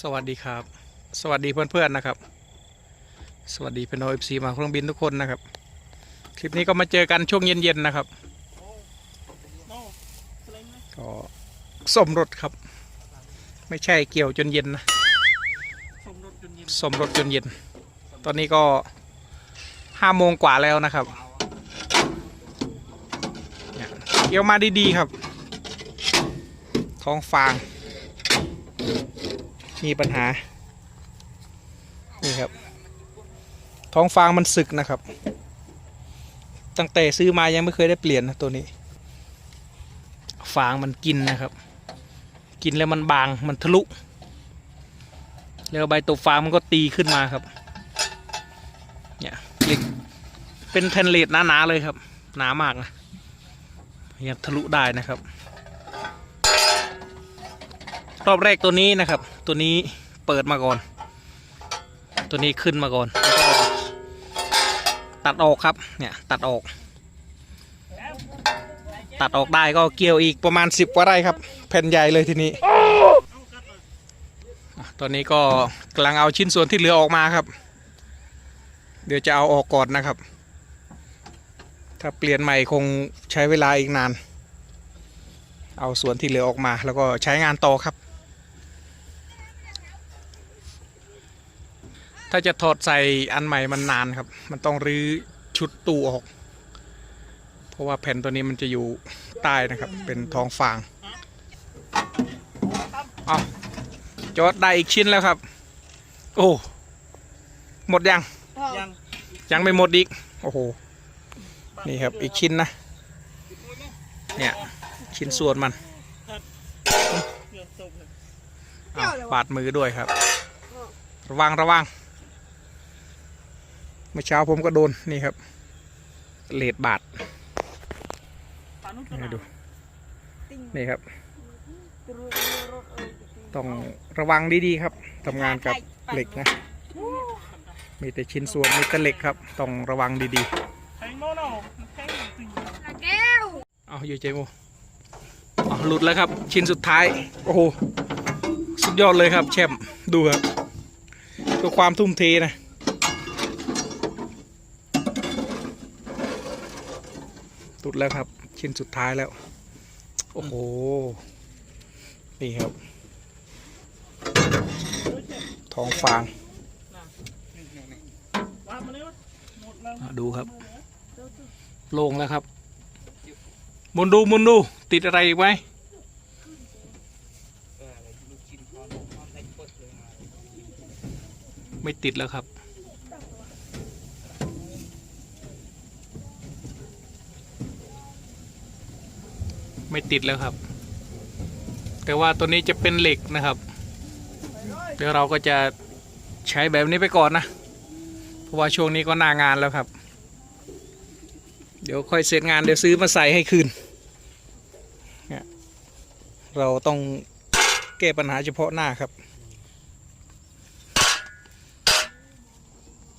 สวัสดีครับ สวัสดีเพื่อนๆนะครับ สวัสดีเป็นโอเอฟซีมาเครื่องบินทุกคนนะครับ คลิปนี้ก็มาเจอกันช่วงเย็นๆนะครับก็สมรถครับ ไม่ใช่เกี่ยวจนเย็นนะสมรสจนเย็นสมรถจนเย็น ตอนนี้ก็ห้าโมงกว่าแล้วนะครับเอียเกี่ยวมาดีๆครับ ท้องฟาง มีปัญหา นี่ครับ ท้องฟางมันสึกนะครับ ตั้งแต่ซื้อมายังไม่เคยได้เปลี่ยนนะตัวนี้ ฟางมันกินนะครับ กินแล้วมันบางมันทะลุ แล้วใบตัวฟางมันก็ตีขึ้นมาครับ เนี่ยเหล็กเป็นแผ่นเหล็กหนาๆเลยครับ หนามากนะยังทะลุได้นะครับ รอบแรกตัวนี้นะครับ ตัวนี้เปิดมาก่อน ตัวนี้ขึ้นมาก่อนตัดออกครับ เนี่ยตัดออก ตัดออกได้ก็เกี่ยวอีกประมาณสิบกว่าไร่ครับ แผ่นใหญ่เลยทีนี้อ่ตอนนี้ก็กำลังเอาชิ้นส่วนที่เหลือออกมาครับ เดี๋ยวจะเอาออกก่อนนะครับ ถ้าเปลี่ยนใหม่คงใช้เวลาอีกนาน เอาส่วนที่เหลือออกมา แล้วก็ใช้งานต่อครับ ถ้าจะถอดใส่อันใหม่มันนานครับ มันต้องรื้อชุดตู้ออก เพราะว่าแผ่นตัวนี้มันจะอยู่ใต้นะครับ เป็นทองฟางเอาจอดได้อีกชิ้นแล้วครับ โอ้หมดยัง ยังยังไม่หมดอีก โอ้โห นี่ครับอีกชิ้นนะ เนี่ย ชิ้นส่วนมันเกือบตกเลยอ้าวบาดมือด้วยครับ ระวังระวังเมื่อเช้าผมก็โดนนี่ครับเลดบาดปานุตให้ดูนานี่ครับ ต้องระวังดีๆครับทำงานกับเหล็กนะ มีแต่ชิ้นส่วนมีแต่เหล็กครับ ต้องระวังดีแทงโน่นเอาแทงตึงๆเอาอยู่เจมูเอาหลุดแล้วครับ ชิ้นสุดท้าย โอ้โห สุดยอดเลยครับแชมป์ดูครับตัวความทุ่มเทนะ หลุด แล้วครับ ชิ้นสุดท้ายแล้ว โอ้โห นี่ครับ ทองฟาง ดูครับโล่งแล้วครับมุนดูมุนดู ติดอะไรอีกไหมไม่ติดแล้วครับ ไม่ติดแล้วครับ แต่ว่าตัวนี้จะเป็นเหล็กนะครับ เดี๋ยวเราก็จะใช้แบบนี้ไปก่อนนะ เพราะว่าช่วงนี้ก็หน้างานแล้วครับ เดี๋ยวค่อยเสร็จงานเดี๋ยวซื้อมาใส่ให้คืนเนี่ยเราต้องแก้ปัญหาเฉพาะหน้าครับ